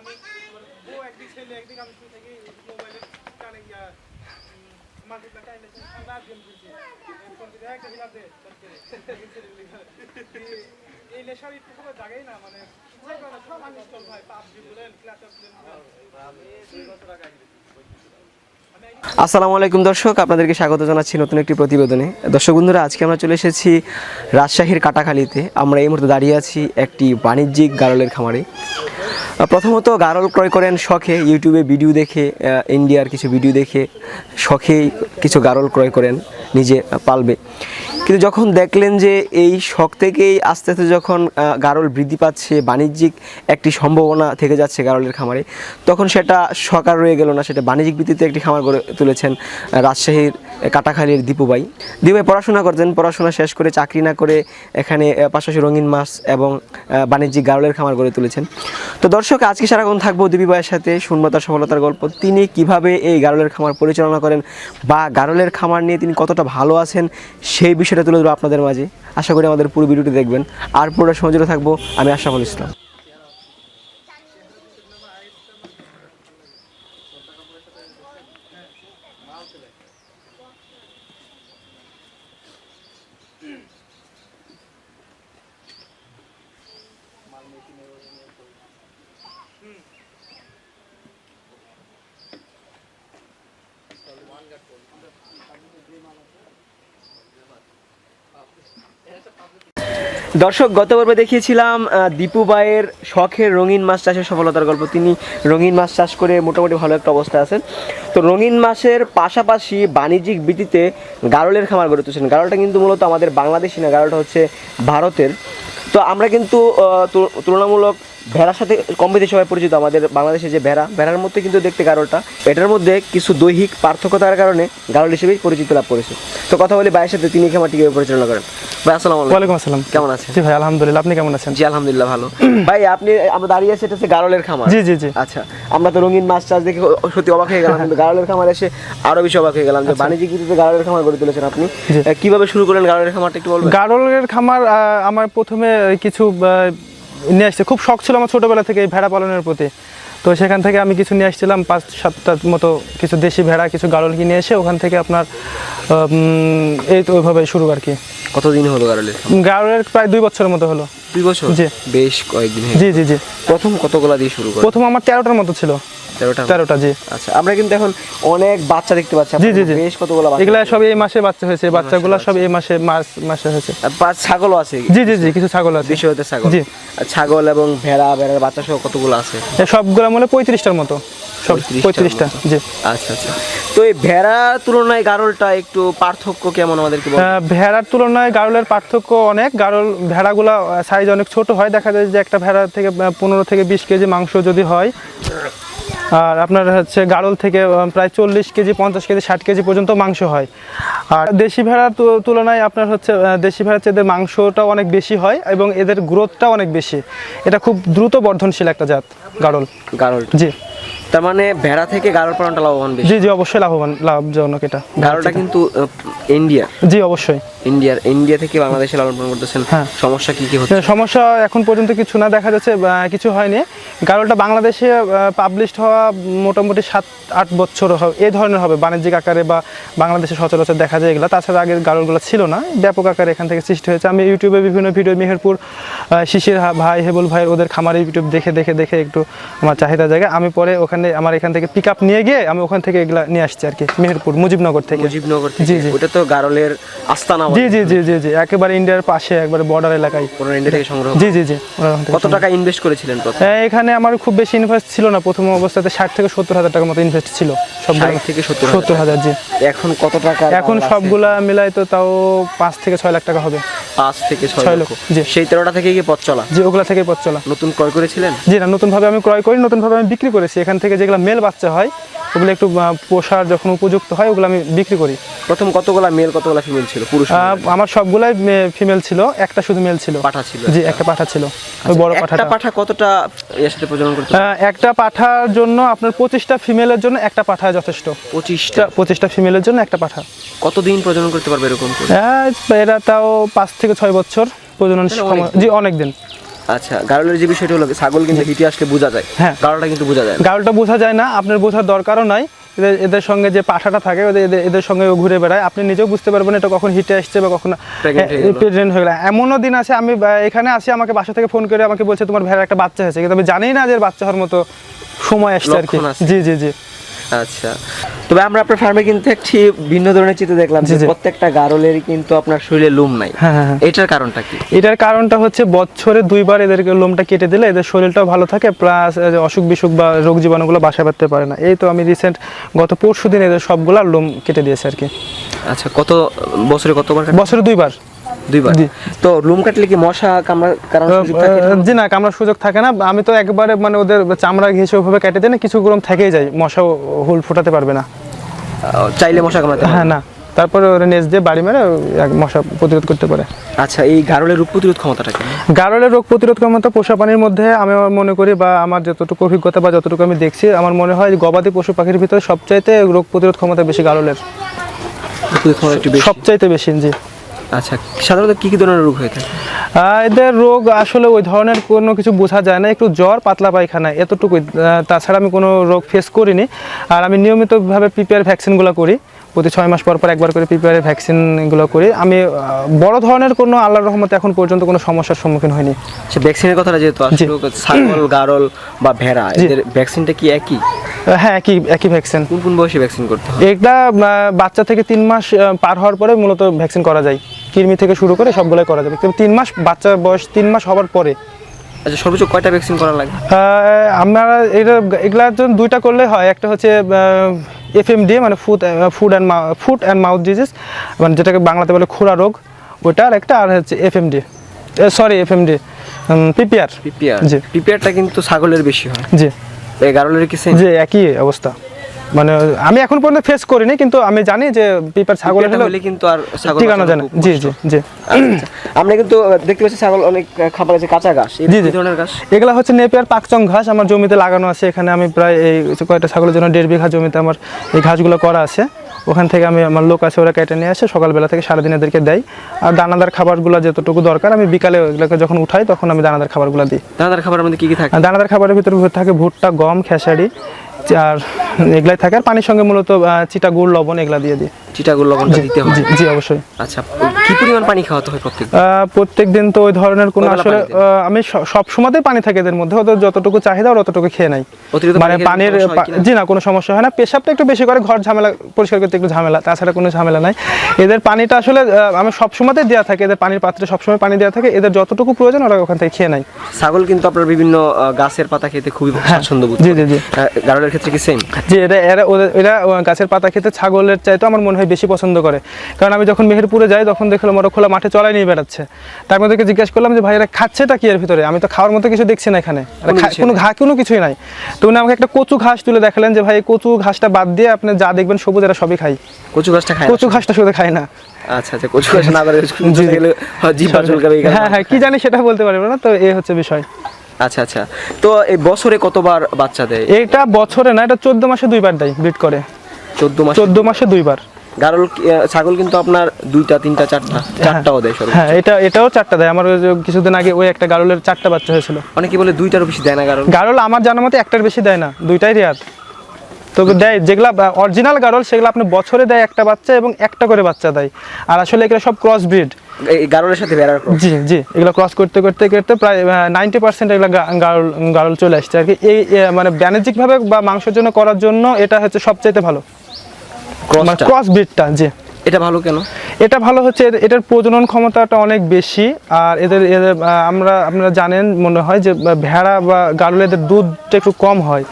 আমি ও ছেলে আমি মোবাইলে গিয়া মানে আসসালামু আলাইকুম দর্শক, আপনাদেরকে স্বাগত জানাচ্ছি নতুন একটি প্রতিবেদনে। দর্শক বন্ধুরা, আজকে আমরা চলে এসেছি রাজশাহীর কাটাখালীতে। আমরা এই মুহূর্তে দাঁড়িয়ে আছি একটি বাণিজ্যিক গারলের খামারে। প্রথমত গারল ক্রয় করেন শখে, ইউটিউবে ভিডিও দেখে ইন্ডিয়ার কিছু ভিডিও দেখে শখে কিছু গারল ক্রয় করেন, নিজে পালবে। কিন্তু যখন দেখলেন যে এই শখ থেকেই আস্তে আস্তে যখন গারল বৃদ্ধি পাচ্ছে, বাণিজ্যিক একটি সম্ভাবনা থেকে যাচ্ছে গারলের খামারে, তখন সেটা সকার রয়ে গেল না। সেটা বাণিজ্যিক ভিত্তিতে একটি খামার গড়ে তুলেছেন রাজশাহীর কাটাখালীর দীপুবাই দীপুবাই পড়াশোনা করতেন, পড়াশোনা শেষ করে চাকরি না করে এখানে পাশাপাশি রঙিন মাছ এবং বাণিজ্যিক গারলের খামার গড়ে তুলেছেন। তো দর্শক, আজকে সারাক্ষণ থাকব দিবি ভাইয়ের সাথে শুনব তার সফলতার গল্প। তিনি কীভাবে এই গারলের খামার পরিচালনা করেন বা গারলের খামার নিয়ে তিনি কতটা ভালো আছেন, সেই বিষয়টা তুলে ধরবো আপনাদের মাঝে। আশা করি আমাদের পুরো ভিডিওটি দেখবেন। আর পুরো সময় জুড়ে থাকব আমি আশরাফুল ইসলাম। দর্শক, গত পর্বে দেখিয়েছিলাম দীপু ভাইয়ের শখের রঙিন মাছ চাষের সফলতার গল্প। তিনি রঙিন মাছ চাষ করে মোটামুটি ভালো একটা অবস্থায় আছেন। তো রঙিন মাছের পাশাপাশি বাণিজ্যিক ভিত্তিতে গারলের খামার গড়ে তুলছেন। গারলটা কিন্তু মূলত আমাদের বাংলাদেশি না, গারলটা হচ্ছে ভারতের। তো আমরা কিন্তু তুলনামূলক ভেড়ার সাথে কম বেশি সবাই পরিচিত আমাদের বাংলাদেশে যে ভেড়া ভেড়ার মধ্যে কিন্তু দেখতে গারলটা। এটার মধ্যে কিছু দৈহিক পার্থক্য থাকার কারণে গারল হিসেবেই পরিচিতি লাভ করেছে। তো কথা বলি ভাইয়ের সাথে তিনি খামারটি কীভাবে পরিচালনা করেন? ভাই আসসালামু আলাইকুম। আসসালাম। কেমন আছেন? জি ভাই আলহামদুলিল্লাহ আপনি কেমন আছেন? জি আলহামদুলিল্লাহ ভালো। ভাই আপনি আমরা দাঁড়িয়ে আছি এটা হচ্ছে গারলের খামার। জি জি জি। আচ্ছা আমরা তো রঙিন মাছ চাষ দেখে সত্যি অবাক হয়ে গেলাম কিন্তু গারলের খামার এসে আরও বেশি অবাক হয়ে গেলাম যে বাণিজ্যিক ভিত্তিতে গারলের খামার গড়ে তুলেছেন আপনি। কীভাবে শুরু করলেন গারলের খামারটা একটু বলবেন? গাড়লের খামার আহ, আমার প্রথমে কিছু নিয়ে আসছে। খুব শখ ছিল আমার ছোটবেলা থেকে এই ভেড়া পালনের প্রতি। তো সেখান থেকে আমি কিছু নিয়ে আসছিলাম পাঁচ সাতটার মতো কিছু দেশি ভেড়া কিছু গাড়ল কিনে এসে ওখান থেকে আপনার এই তো ওইভাবে শুরু আর কি। কতদিন হলো খামার? গাড়লের প্রায় দুই বছরের মতো হলো। দুই বছর? জি। বেশ কয়েকদিন জি জি জি। প্রথম কতগুলা দিয়ে শুরু প্রথম আমার তেরোটার মতো ছিল। তেরোটা তেরোটা জি। আচ্ছা আমরা কিন্তু এখন অনেক বাচ্চা দেখতে পাচ্ছি। জি, জি, জি। বেশ কতগুলা এগুলা সব এই মাসে বাচ্চা হয়েছে। বাচ্চাগুলো সব এই মাসে মাস মাসে হয়েছে। পাঁচ ছাগলও আছে? জি জি জি কিছু ছাগল আছে। হতে ছাগল। জি। ছাগল এবং ভেড়া ভেড়ার বাচ্চা সহ কতগুলো আছে? সবগুলো মনে পঁয়ত্রিশটার মতো। সব পঁয়ত্রিশটা জি। আচ্ছা আচ্ছা। তো এই ভেড়ার তুলনায় গারলটা একটু পার্থক্য কেমন আমাদেরকে ভেড়ার তুলনায় গারলের পার্থক্য অনেক। গারল ভেড়াগুলো সাইজ অনেক ছোট হয়। দেখা যায় যে একটা ভেড়া থেকে পনেরো থেকে বিশ কেজি মাংস যদি হয় আর আপনার হচ্ছে গাড়ল থেকে প্রায় চল্লিশ কেজি পঞ্চাশ কেজি ষাট কেজি পর্যন্ত মাংস হয়। আর দেশি ভেড়ার তু- তুলনায় আপনার হচ্ছে দেশি ভেড়ার চেয়ে মাংসটাও মাংসটা অনেক বেশি হয় এবং এদের গ্রোথটা অনেক বেশি। এটা খুব দ্রুত বর্ধনশীল একটা জাত গাড়ল। গাড়ল। জি। তার মানে ভেড়া থেকে গারল পালনটা লাভবান বেশি? জি জি অবশ্যই লাভবান লাভজনক এটা গারলটা কিন্তু ইন্ডিয়া জি অবশ্যই। ইন্ডিয়ার ইন্ডিয়া থেকে বাংলাদেশে লালন পালন করতেছেন। হ্যাঁ। সমস্যা কি কি হচ্ছে? সমস্যা এখন পর্যন্ত কিছু না দেখা যাচ্ছে কিছু হয়নি। গারলটা বাংলাদেশে পাবলিশড হওয়া মোটামুটি সাত আট বছর হবে এই ধরনের হবে বাণিজ্যিক আকারে বা বাংলাদেশে সচরাচর দেখা যায় এগুলো। তাছাড়া আগের গারলগুলো ছিল না ব্যাপক আকারে এখান থেকে সৃষ্টি হয়েছে। আমি ইউটিউবে বিভিন্ন ভিডিও মেহেরপুর শিশির ভাই হেবুল ভাই ওদের খামারে ইউটিউব দেখে দেখে দেখে একটু আমার চাহিদা জায়গায় আমি পরে ওখানে আমার এখান থেকে পিক নিয়ে গিয়ে আমি ওখান থেকে এগুলা নিয়ে আসছি আর কি মেহেরপুর মুজিবনগর থেকে। মুজিবনগর জি, জি। ওটা তো গারলের আস্তানা জি জি জি জি জি। একেবারে ইন্ডিয়ার পাশে একবারে বর্ডার এলাকায়। পুরো ইন্ডিয়া থেকে সংগ্রহ জি জি জি কত টাকা ইনভেস্ট করেছিলেন প্রথম? হ্যাঁ, এখানে আমার খুব বেশি ইনভেস্ট ছিল না। প্রথম অবস্থাতে ষাট থেকে সত্তর হাজার টাকার মতো ইনভেস্ট ছিল। সব 60 থেকে 70 হাজার সত্তর হাজার জি। এখন কত টাকা এখন সবগুলা মিলাই তো তাও পাঁচ থেকে ছয় লাখ টাকা হবে। পাঁচ থেকে ছয় লক্ষ। জি। সেই তেরোটা থেকে কি পথ চলা? যে ওগুলা থেকে পথ চলা। নতুন ক্রয় করেছিলেন? জি না নতুনভাবে আমি ক্রয় করি নতুনভাবে আমি বিক্রি করেছি। এখান থেকে যেগুলো মেল বাচ্চা হয় ওগুলো একটু পোষার যখন উপযুক্ত হয় ওগুলো আমি বিক্রি করি। প্রথম কতগুলা মেল কতগুলা ফিমেল ছিল? পুরুষ আমার সবগুলাই ফিমেল ছিল একটা শুধু মেল ছিল। পাঠা ছিল। জি একটা পাঠা ছিল ওই বড় পাঠাটা। পাঠা কতটা এর সাথে প্রজনন করতে একটা পাঠার জন্য আপনার পঁচিশটা ফিমেলের জন্য একটা পাঠা যথেষ্ট। পঁচিশটা? পঁচিশটা ফিমেলের জন্য একটা পাঠা। কতদিন প্রজনন করতে পারবে এরকম করে? এরা তাও পাঁচ থেকে ছয় বছর প্রজনন সময় জি অনেক দিন আচ্ছা গারলের যে বিষয়টা হলো ছাগল কিন্তু হিটে আসলে বোঝা যায়। হ্যাঁ। গারলটা কিন্তু বোঝা যায় না। গাড়লটা বোঝা যায় না আপনার বোঝার দরকারও নাই। এদের এদের সঙ্গে যে পাঠাটা থাকে ওদের এদের- এদের সঙ্গে ও ঘুরে বেড়ায়। আপনি নিজেও বুঝতে পারবেন এটা কখন হিটে আসছে বা কখন হয়ে। প্রেগনেন্ট হয়ে গেল। এমনও দিন আছে আমি এখানে আসি আমাকে বাসা থেকে ফোন করে আমাকে বলছে তোমার ভেড়ার একটা বাচ্চা হয়েছে। কিন্তু আমি জানি না যে বাচ্চা হওয়ার মতো সময় আসছে আর কি। জি জি জি। আচ্ছা। তবে আমরা আপনার ফার্মে কিন্তু একটি ভিন্ন ধরনের চিত্র দেখলাম যে। প্রত্যেকটা গারলের কিন্তু আপনার শরীরে লোম নাই। হ্যাঁ, হ্যাঁ, হ্যাঁ। এটার কারণটা কি? এটার কারণটা হচ্ছে বছরে দুইবার এদেরকে লোমটা কেটে দিলে এদের শরীরটাও ভালো থাকে প্লাস অসুখ বিসুখ বা রোগ জীবাণুগুলো বাসা বাঁধতে পারে না। এই তো আমি রিসেন্ট গত পরশু দিন এদের সবগুলা লোম কেটে দিয়েছি আর কি। আচ্ছা কত বছরে কতবার? বছরে দুইবার। দুইবার। তো লোম কাটলে কি মশা কামড়া কারণ সুযোগ থাকে? জি না কামড়ার সুযোগ থাকে না। আমি তো একবারে মানে ওদের চামড়া ঘেঁষে ওভাবে কেটে দিই না কিছু গরম থেকেই যায়। মশা হুল ফোটাতে পারবে না। চাইলে মশা কামড়াতে হ্যাঁ না। তারপরে ওরা নেজ দিয়ে বাড়ি মেরে মশা প্রতিরোধ করতে পারে। আচ্ছা এই গারলের রোগ প্রতিরোধ ক্ষমতাটা কি? গারলের রোগ প্রতিরোধ ক্ষমতা পোষা পানির মধ্যে আমি আমার মনে করি বা আমার যতটুকু অভিজ্ঞতা বা যতটুকু আমি দেখছি আমার মনে হয় গবাদি পশু পাখির ভিতরে সবচাইতে রোগ প্রতিরোধ ক্ষমতা বেশি গারলের। সবচাইতে বেশি জি। আচ্ছা সাধারণত কি কি ধরনের রোগ হয়ে থাকে? এদের রোগ আসলে ওই ধরনের কোনো কিছু বোঝা যায় না একটু জ্বর পাতলা পায়খানা এতটুকুই। তাছাড়া আমি কোনো রোগ ফেস করিনি। আর আমি নিয়মিতভাবে পিপিআর ভ্যাকসিনগুলো করি। প্রতি ছয় মাস পর পর একবার করে পিপিআর ভ্যাকসিনগুলো করি। আমি বড় ধরনের কোনো আল্লাহর রহমতে এখন পর্যন্ত কোনো সমস্যার সম্মুখীন হইনি। সে ভ্যাকসিনের কথাটা যেহেতু ছাগল গারল বা ভেড়া এদের ভ্যাকসিনটা কি একই? হ্যাঁ একই একই ভ্যাকসিন কোন কোন বয়সে ভ্যাকসিন করতে হয়? এটা বাচ্চা থেকে তিন মাস পার হওয়ার পরে মূলত ভ্যাকসিন করা যায়। কৃমি থেকে শুরু করে সবগুলোই করা যাবে। কিন্তু তিন মাস বাচ্চার বয়স তিন মাস হওয়ার পরে। আচ্ছা সর্বোচ্চ কয়টা ভ্যাকসিন করা লাগে আমরা এটা এগুলার জন্য দুইটা করলে হয়। একটা হচ্ছে এফএমডি মানে food food and food and mouth disease মানে যেটাকে বাংলাতে বলে খুরা রোগ। ওটা আর একটা আর হচ্ছে FMD sorry FMD PPR PPR জি। পিপিআরটা কিন্তু ছাগলের বেশি হয়। জি। গারলের কি যে একই অবস্থা। মানে আমি এখন পর্যন্ত ফেস করিনি কিন্তু আমি জানি যে পিপিআর ছাগল হলে কিন্তু আর ছাগল ঠিকানা জানে জি জি জি। আচ্ছা, আমরা কিন্তু দেখতে পাচ্ছি ছাগল অনেক খাবার আছে কাঁচা ঘাস। এই জি, কি জি। ধরনের ঘাস। এগুলা হচ্ছে নেপিয়ার পাকচং ঘাস আমার জমিতে লাগানো আছে। এখানে আমি প্রায় এই যে কয়টা ছাগলের জন্য দেড় বিঘা জমিতে আমার এই ঘাসগুলো করা আছে। ওখান থেকে আমি আমার লোক আছে ওরা কেটে নিয়ে আসে সকালবেলা থেকে সারাদিন এদেরকে দেয়। আর দানাদার খাবারগুলো যতটুকু দরকার আমি বিকালে ওগুলোকে যখন উঠাই তখন আমি দানাদার খাবারগুলো দিই। দানাদার খাবারের মধ্যে কি কি থাকে? দানাদার খাবারের ভিতরে থাকে ভুট্টা গম খেসারি আর এগুলাই থাকে। আর পানির সঙ্গে মূলত চিটা গুড় লবণ এগুলা দিয়ে দিই। চিটাগুলো লবণটা দিতে হয়। জি জি অবশ্যই। আচ্ছা কি পরিমাণ পানি খাওয়াতে হয় প্রত্যেক প্রত্যেক দিন তো ওই ধরনের কোনো আসলে আমি সব সময়তেই পানি থাকে এদের মধ্যে ওদের যতটুকু চাহিদা ওরা ততটুকু খেয়ে নেয়। মানে পানির হয়? জি না কোনো সমস্যা হয় না। পেশাবটা একটু বেশি করে ঘর ঝামেলা পরিষ্কার করতে একটু ঝামেলা তাছাড়া কোনো ঝামেলা নাই। এদের পানিটা আসলে আমি সব সময়তে দেওয়া থাকে এদের পানির পাত্রে সবসময় পানি দেওয়া থাকে এদের যতটুকু প্রয়োজন ওরা ওখান থেকে খেয়ে নেয়। ছাগল কিন্তু আপনার বিভিন্ন গাছের পাতা খেতে খুবই স্বাচ্ছন্দ্য বোধ জি জি জি। আহ, ক্ষেত্রে কি সেম যে এরা এরা ওদের- এরা গাছের পাতা খেতে ছাগলের চাইতে আমার মনে হয় বেশি পছন্দ করে। কারণ আমি যখন মেহেরপুরে যাই তখন দেখলাম ওরা খোলা মাঠে চলাই নিয়ে বেড়াচ্ছে। তার মধ্যে জিজ্ঞেস করলাম যে ভাই এরা খাচ্ছেটা কি এর ভিতরে? আমি তো খাওয়ার মতো কিছু দেখছি না এখানে। কোনো ঘা কোনো কিছুই নাই। তো উনি আমাকে একটা কচু ঘাস তুলে দেখালেন যে ভাই কচু ঘাসটা বাদ দিয়ে আপনি যা দেখবেন সবুজ এরা সবই খাই কচু গাছটা খায় কচু ঘাসটা শুধু খায় না। আচ্ছা আচ্ছা কচু হয়। হ্যাঁ হ্যাঁ কি জানি সেটা বলতে পারব না তো এই হচ্ছে বিষয়। আচ্ছা আচ্ছা। তো এই বছরে কতবার বাচ্চা দেয়? এটা বছরে না এটা চোদ্দ মাসে দুইবার দেয় ব্রিড করে। চোদ্দ মাস? চোদ্দ মাসে দুইবার। গারল ছাগল কিন্তু আপনার দুইটা তিনটা চারটা চারটাও দেয় হ্যাঁ এটা এটাও চারটা দেয়। আমার কিছুদিন আগে ওই একটা গারলের চারটা বাচ্চা হয়েছিল। অনেকে বলে দুইটারও বেশি দেয় না গারল। গারল আমার জানার মতে একটার বেশি দেয় না দুইটাই রেয়ার। তবে দেয় যেগুলা অরিজিনাল গারল সেগুলো আপনি বছরে দেয় একটা বাচ্চা এবং একটা করে বাচ্চা দেয়। আর আসলে এগুলো সব ক্রস ব্রিড এই গারলের সাথে বেড়ার জি জি এগুলো ক্রস করতে করতে করতে প্রায় নাইনটি পার্সেন্ট এগুলো গারল গারল চলে আসছে। আর কি এই মানে বাণিজ্যিকভাবে বা মাংসের জন্য করার জন্য এটা হচ্ছে সবচাইতে ভালো। ক্রস ব্রিডটা জি। এটা ভালো কেন? এটা ভালো হচ্ছে এটার প্রজনন ক্ষমতাটা অনেক বেশি আর এদের আমরা আপনারা জানেন মনে হয় যে ভেড়া বা গারুল এদের দুধটা একটু কম হয়।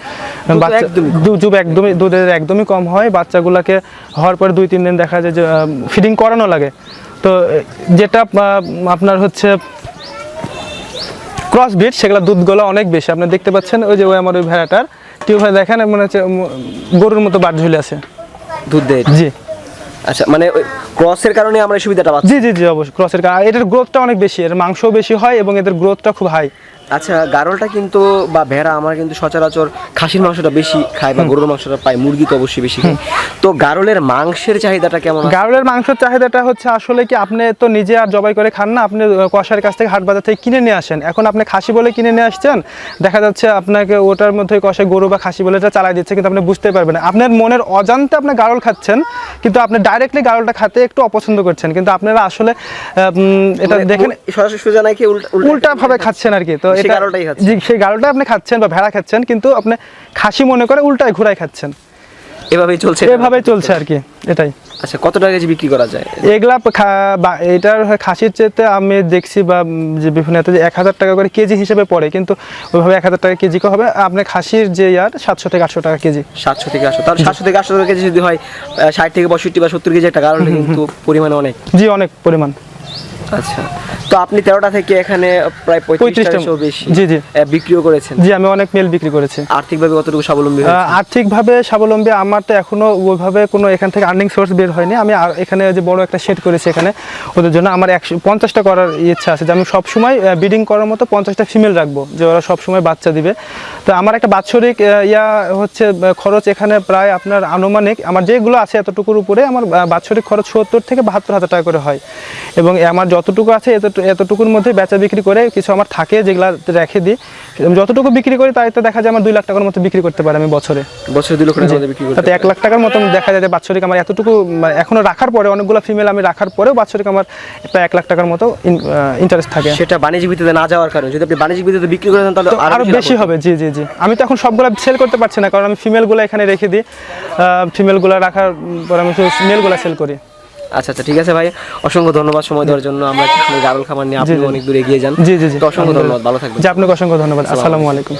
একদমই দুধ দুধ একদমই দুধের একদমই কম হয়। বাচ্চাগুলোকে হওয়ার পরে দুই তিন দিন দেখা যায় যে ফিডিং করানো লাগে। তো যেটা আপনার হচ্ছে ক্রস ব্রিড সেগুলো দুধগুলো অনেক বেশি। আপনি দেখতে পাচ্ছেন ওই যে ওই আমার ওই ভেড়াটার টিউবে দেখেন মনে হচ্ছে গরুর মতো বাট ঝুলে আছে। দুধ দেয় জি। আচ্ছা মানে ক্রসের কারণে আমরা এই সুবিধাটা পাচ্ছি। জি জি জি অবশ্যই ক্রসের কারণে। এটার গ্রোথটা অনেক বেশি এর মাংসও বেশি হয় এবং এদের গ্রোথটা খুব হাই আচ্ছা গারলটা কিন্তু বা ভেড়া আমার কিন্তু সচরাচর খাসির মাংসটা বেশি খায় বা গরুর মাংসটা পায় মুরগি তো অবশ্যই বেশি খায়। তো গারলের মাংসের চাহিদাটা কেমন? গারলের মাংসের চাহিদাটা হচ্ছে আসলে কি আপনি তো নিজে আর জবাই করে খান না আপনি কষার কাছ থেকে হাট বাজার থেকে কিনে নিয়ে আসেন। এখন আপনি খাসি বলে কিনে নিয়ে আসছেন দেখা যাচ্ছে আপনাকে ওটার মধ্যে কষে গরু বা খাসি বলে এটা চালাই দিচ্ছে কিন্তু আপনি বুঝতে পারবেন না। আপনার মনের অজান্তে আপনি গারল খাচ্ছেন কিন্তু আপনি ডাইরেক্টলি গারলটা খেতে একটু অপছন্দ করছেন কিন্তু আপনারা আসলে আহ, উম, এটা মানে দেখেন সরাসরি সোজা নাকি উল্টা ভাবে খাচ্ছেন আর কি তো সেই এটা খাচ্ছেন। সেই গারলটা আপনি খাচ্ছেন বা ভেড়া খাচ্ছেন কিন্তু আপনি খাসি মনে করে উল্টায় ঘুরায় খাচ্ছেন এভাবেই চলছে? এভাবে চলছে আর কি এটাই। আচ্ছা কত টাকা কেজি বিক্রি করা যায়? এগুলা এটার খাসির চেতে আমি দেখছি বা যে বিভিন্ন যে এক হাজার টাকা করে কেজি হিসেবে পড়ে কিন্তু ওইভাবে এক হাজার টাকা কেজি হবে। আপনার খাসির যে ইয়ার সাতশো থেকে আটশো টাকা কেজি। সাতশো থেকে আটশো। তাহলে সাতশো থেকে আটশো টাকা কেজি যদি হয় ষাট থেকে পঁয়ষট্টি বা সত্তর কেজি একটা গারলটা কিন্তু পরিমাণে অনেক। জি অনেক পরিমাণ। আচ্ছা। তো আপনি তেরোটা থেকে এখানে প্রায় পঁয়ত্রিশটা 35 বেশি জি, জি। বিক্রিও করেছেন। জি আমি অনেক মেল বিক্রি করেছি। আর্থিকভাবে কতটুকু স্বাবলম্বী আর্থিকভাবে স্বাবলম্বী আমার তো এখনও ওইভাবে কোনো এখান থেকে আর্নিং সোর্স বের হয়নি। আমি এখানে যে বড় একটা শেড করেছি এখানে ওদের জন্য আমার একশো পঞ্চাশটা করার ইচ্ছা আছে যে আমি সবসময় বিডিং করার মতো পঞ্চাশটা ফিমেল রাখব যে ওরা সবসময় বাচ্চা দিবে। তো আমার একটা বাৎসরিক ইয়া হচ্ছে খরচ এখানে প্রায় আপনার আনুমানিক আমার যেগুলো আছে এতটুকুর উপরে আমার বাৎসরিক খরচ সত্তর থেকে বাহাত্তর হাজার টাকা করে হয়। এবং আমার যতটুকু আছে এতটু- এতটুকুর মধ্যে বেচা বিক্রি করে কিছু আমার থাকে যেগুলো রেখে দিই। যতটুকু বিক্রি করি তাইতে দেখা যায় আমার দুই লাখ টাকার মতো বিক্রি করতে পারি আমি বছরে। বছরে দুই টাকার মধ্যে বিক্রি করতে তাতে এক লাখ টাকার মতন দেখা যায় যে বাৎসরিক আমার এতটুকু মানে এখনও রাখার পরে অনেকগুলো ফিমেল আমি রাখার পরেও বাৎসরিক আমার প্রায় এক লাখ টাকার মতো ইন্টারেস্ট থাকে। সেটা বাণিজ্যিক ভিত্তিতে না যাওয়ার কারণে। যদি আপনি বাণিজ্যিক ভিত্তিতে বিক্রি করেন তাহলে আরও বেশি হবে জি জি জি। আমি তো এখন সবগুলো সেল করতে পারছি না কারণ আমি ফিমেলগুলো এখানে রেখে দিই। ফিমেলগুলো রাখার পর আমি মেলগুলো সেল করি। আচ্ছা আচ্ছা ঠিক আছে ভাই। অসংখ্য ধন্যবাদ সময় দেওয়ার জন্য। আমরা গারুল খাবার নিয়ে আপনি অনেক দূর এগিয়ে যান। জি জি জি। অসংখ্য ধন্যবাদ। ভালো থাকবেন। জি আপনাকে অসংখ্য ধন্যবাদ। আসসালামু আলাইকুম।